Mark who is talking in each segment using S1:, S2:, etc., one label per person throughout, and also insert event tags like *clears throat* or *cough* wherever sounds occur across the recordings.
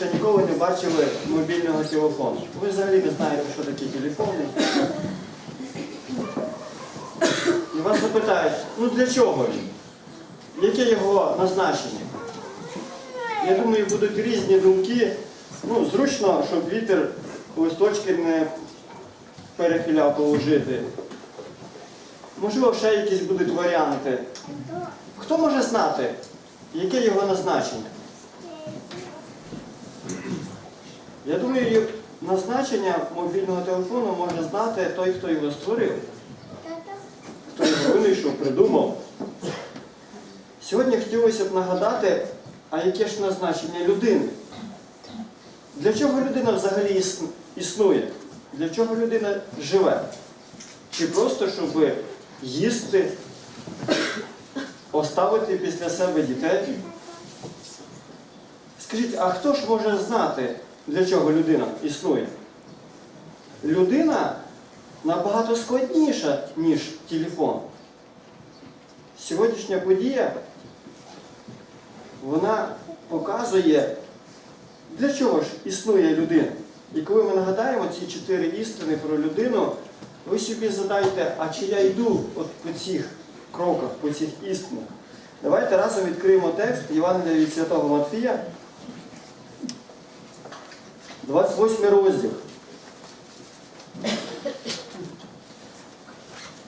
S1: ще ніколи не бачили мобільного телефону. Ви взагалі не знаєте, що таке телефони. І вас запитають, ну для чого він? Яке його назначення? Я думаю, будуть різні думки. Ну, зручно, щоб вітер листочки не перехиляв положити. Можливо, ще якісь будуть варіанти. Хто може знати, яке його назначення? Я думаю, назначення мобільного телефону може знати той, хто його створив, хто його винайшов, придумав. Сьогодні хотілося б нагадати, а яке ж назначення людини? Для чого людина взагалі існує? Для чого людина живе? Чи просто, щоб їсти, оставити після себе дітей? Скажіть, а хто ж може знати, для чого людина існує? Людина набагато складніша, ніж телефон. Сьогоднішня подія, вона показує, для чого ж існує людина. І коли ми нагадаємо ці чотири істини про людину, ви собі задайте, а чи я йду от по цих кроках, по цих істинах? Давайте разом відкриємо текст Євангелія від Святого Матфія, 28 розділ.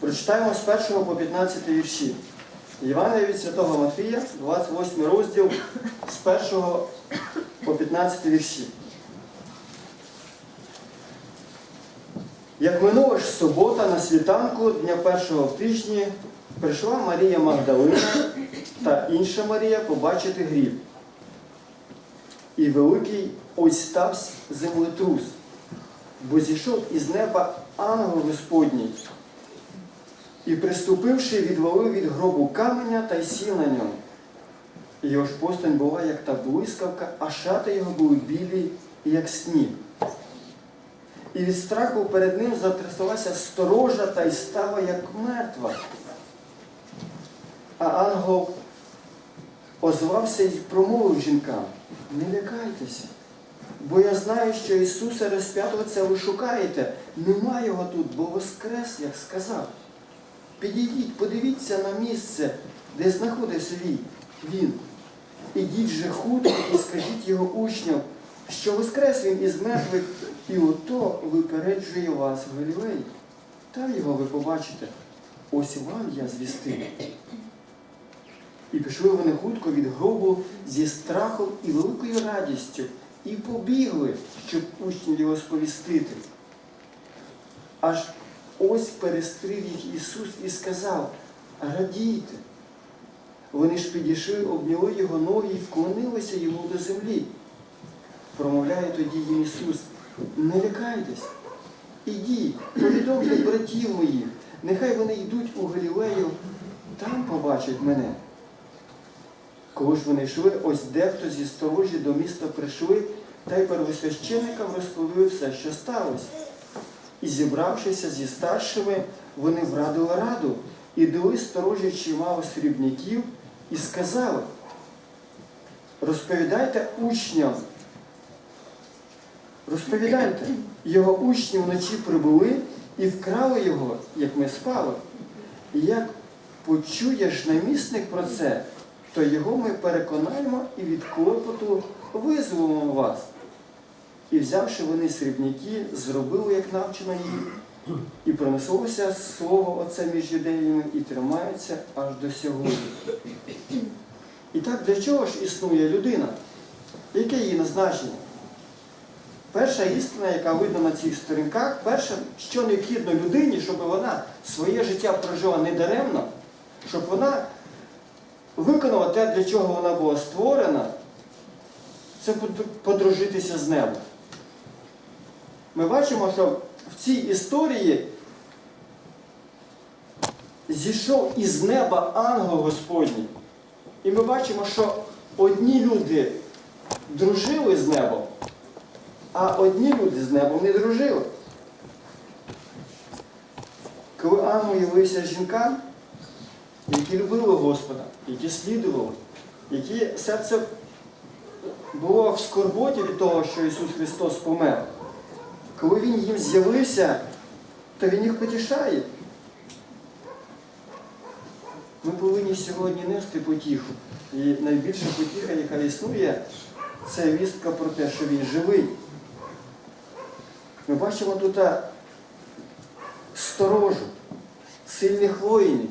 S1: Прочитаємо з 1 по 15 вірші. Євангелія від Святого Матфія, 28 розділ з 1 по 15 вірші. Як минула ж субота на світанку дня першого в тижні, прийшла Марія Магдалина та інша Марія побачити гріб. І великий ось стався землетрус, бо зійшов із неба ангел Господній. І приступивши, відвалив від гробу каменя та й сів на ньому. І Його ж постань була, як та блискавка, а шати його були білі, як сніг. І від страху перед ним затряслася сторожа та й стала, як мертва. А ангел озвався і промовив жінкам, не лякайтеся, бо я знаю, що Ісуса це ви шукаєте. Нема його тут, бо воскрес, як сказав. Підійдіть, подивіться на місце, де знаходився він. він. Ідіть же хутко і скажіть його учням, що воскрес він із мертвих, і ото випереджує вас в Галілеї. Там його ви побачите. Ось вам я звістив. І пішли вони хутко від гробу зі страхом і великою радістю, і побігли, щоб учнів його сповістити. Аж ось перестрів їх Ісус і сказав, радійте. Вони ж підійшли, обняли його ноги і вклонилися йому до землі. Промовляє тоді їм Ісус, не лякайтесь, ідіть, повідомте братів моїх, нехай вони йдуть у Галілею, там побачать мене. Коли ж вони йшли, ось дехто зі сторожі до міста прийшли, та й первосвященникам розповіли все, що сталося. І зібравшися зі старшими, вони врадили раду і дали сторожі чимало срібняків і сказали, розповідайте учням, розповідайте, його учні вночі прибули і вкрали його, як ми спали. І як почуєш намісник про це, то його ми переконаємо і від клопоту визволимо вас. І взявши вони срібняки, зробили, як навчено їм, і пронеслося слово Отця між юдеями і тримається аж до сьогодні. І так для чого ж існує людина? Яке її назначення? Перша істина, яка видна на цих сторінках, перше, що необхідно людині, щоб вона своє життя прожила недаремно, щоб вона виконала те, для чого вона була створена, це подружитися з небом. Ми бачимо, що в цій історії зійшов із неба ангел Господній. І ми бачимо, що одні люди дружили з небом, а одні люди з небом не дружили. Коли ангел явився жінкам, які любили Господа, які слідували, які серце було в скорботі від того, що Ісус Христос помер. Коли Він їм з'явився, то Він їх потішає. Ми повинні сьогодні нести потіху. І найбільша потіха, яка існує, це вістка про те, що він живий. Ми бачимо тут сторожу, сильних воїнів,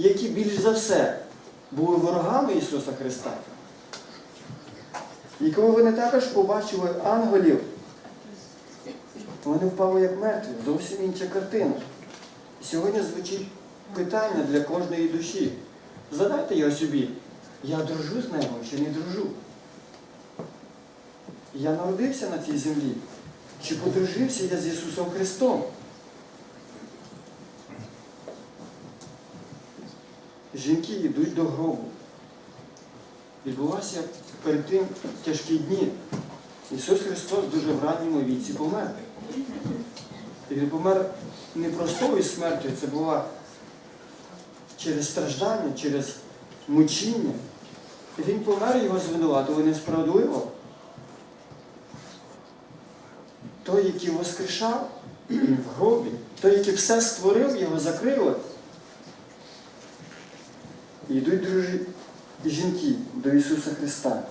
S1: які більш за все були ворогами Ісуса Христа. І коли вони також побачили ангелів, вони впали як мертві, зовсім інша картина. Сьогодні звучить питання для кожної душі. Задайте його собі, я дружу з небом чи не дружу? Я народився на цій землі. Чи подружився я з Ісусом Христом? Жінки йдуть до гробу. Відбулися перед тим тяжкі дні. Ісус Христос дуже в ранньому віці помер. І Він помер не простою смертю, це була через страждання, через мучіння. І Він помер його звинуватили несправедливо. Той, який воскрешав *clears throat* в гробі, той, який все створив, його закрили. І йдуть дружі жінки до Ісуса Христа,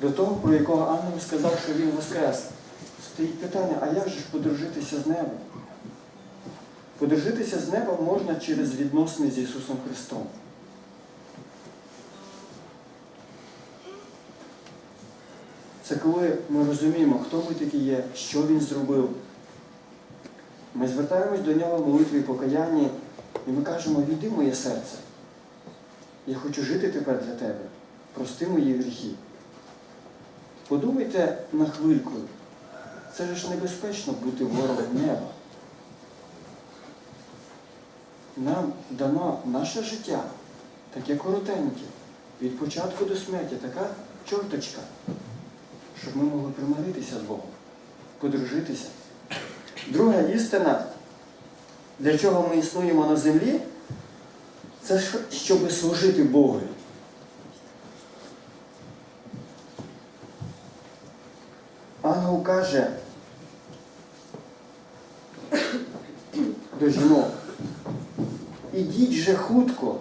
S1: до того, про якого ангел сказав, що Він воскрес. Стоїть питання, а як же ж подружитися з небом? Подружитися з небом можна через відносини з Ісусом Христом. Це коли ми розуміємо, хто ми такі є, що Він зробив. Ми звертаємось до нього в молитві і покаянні, і ми кажемо, віди моє серце. Я хочу жити тепер для тебе. Прости мої гріхи. Подумайте на хвильку. Це ж небезпечно бути ворогом неба. Нам дано наше життя, таке коротеньке, від початку до смерті, така чорточка, щоб ми могли примиритися з Богом, подружитися. Друга істина, для чого ми існуємо на землі, це щоб служити Богу. Ангел каже до жінок, ідіть же хутко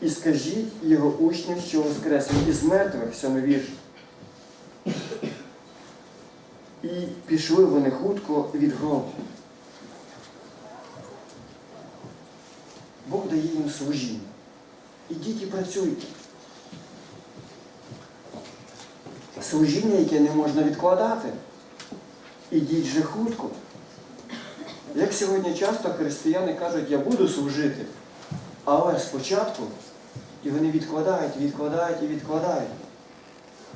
S1: і скажіть його учням, що воскрес із мертвих, вірш. І пішли вони хутко від гробу. Бог дає їм служіння. Ідіть і працюйте. Служіння, яке не можна відкладати. Ідіть же хутко. Як сьогодні часто християни кажуть, я буду служити, але спочатку і вони відкладають, відкладають і відкладають.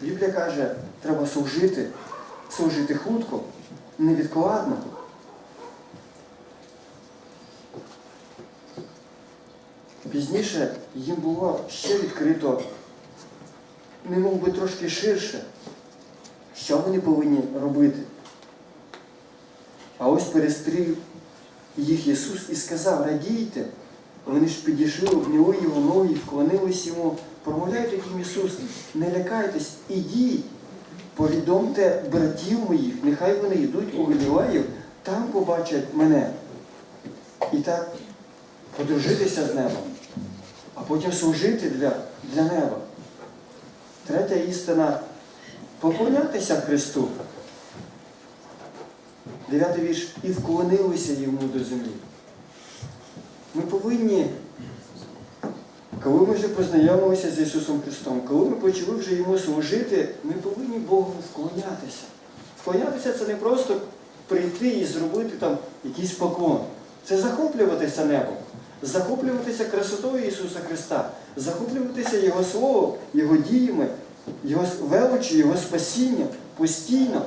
S1: Біблія каже, треба служити, служити хутко, невідкладно. Пізніше їм було ще відкрито, не мов би трошки ширше, що вони повинні робити. А ось перестрів їх Ісус і сказав, радійте. Вони ж підійшли, обняли його ноги, вклонились йому, промовляють їм Ісус, не лякайтесь, ідіть, повідомте братів моїх, нехай вони йдуть у Галілею, там побачать мене. І так подружитися з небом, а потім служити для, для неба. Третя істина поклонятися Христу. Дев'ятий вірш, і вклонилися йому до землі. Ми повинні, коли ми вже познайомилися з Ісусом Христом, коли ми почали вже йому служити, ми повинні Богу вклонятися. Вклонятися це не просто прийти і зробити там якийсь поклон. Це захоплюватися небом, захоплюватися красотою Ісуса Христа, захоплюватися Його Словом, Його діями, Його величі, Його спасінням постійно.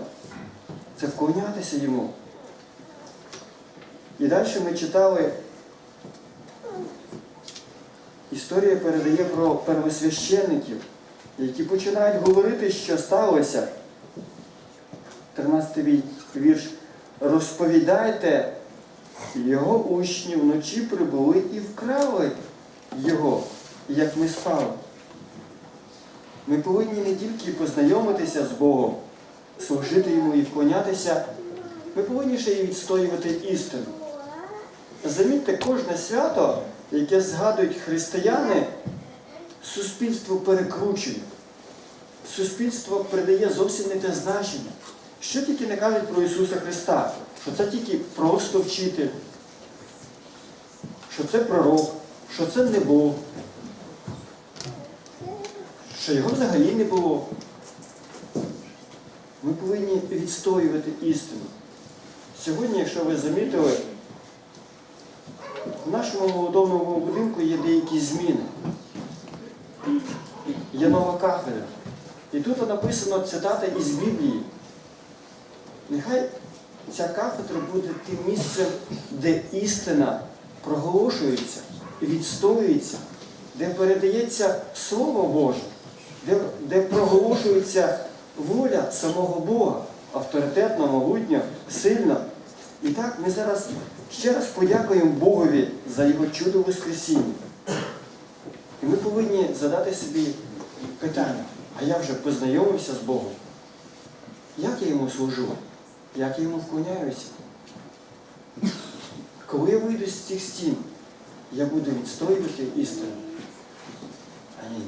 S1: Це вклонятися Йому. І далі ми читали, історія передає про первосвященників, які починають говорити, що сталося. 13 вірш. Розповідайте, його учні вночі прибули і вкрали його, як ми спали. Ми повинні не тільки познайомитися з Богом, служити йому і вклонятися, ми повинні ще й відстоювати істину. Замітьте, кожне свято, яке згадують християни, суспільство перекручує. Суспільство придає зовсім не те значення. Що тільки не кажуть про Ісуса Христа, що це тільки просто вчитель, що це пророк, що це не Бог, що його взагалі не було. Ми повинні відстоювати істину. Сьогодні, якщо ви замітили, в нашому молодовному будинку є деякі зміни. Є нова кафедра. І тут написано цитата із Біблії. Нехай ця кафедра буде тим місцем, де істина проголошується, відстоюється, де передається Слово Боже, де, де проголошується воля самого Бога, авторитетно, могутньо, сильно. І так ми зараз ще раз подякуємо Богові за Його чудо Воскресіння. І ми повинні задати собі питання, а я вже познайомився з Богом. Як я йому служу? Як я йому вклоняюся? Коли я вийду з цих стін, я буду відстоювати істину. Амінь.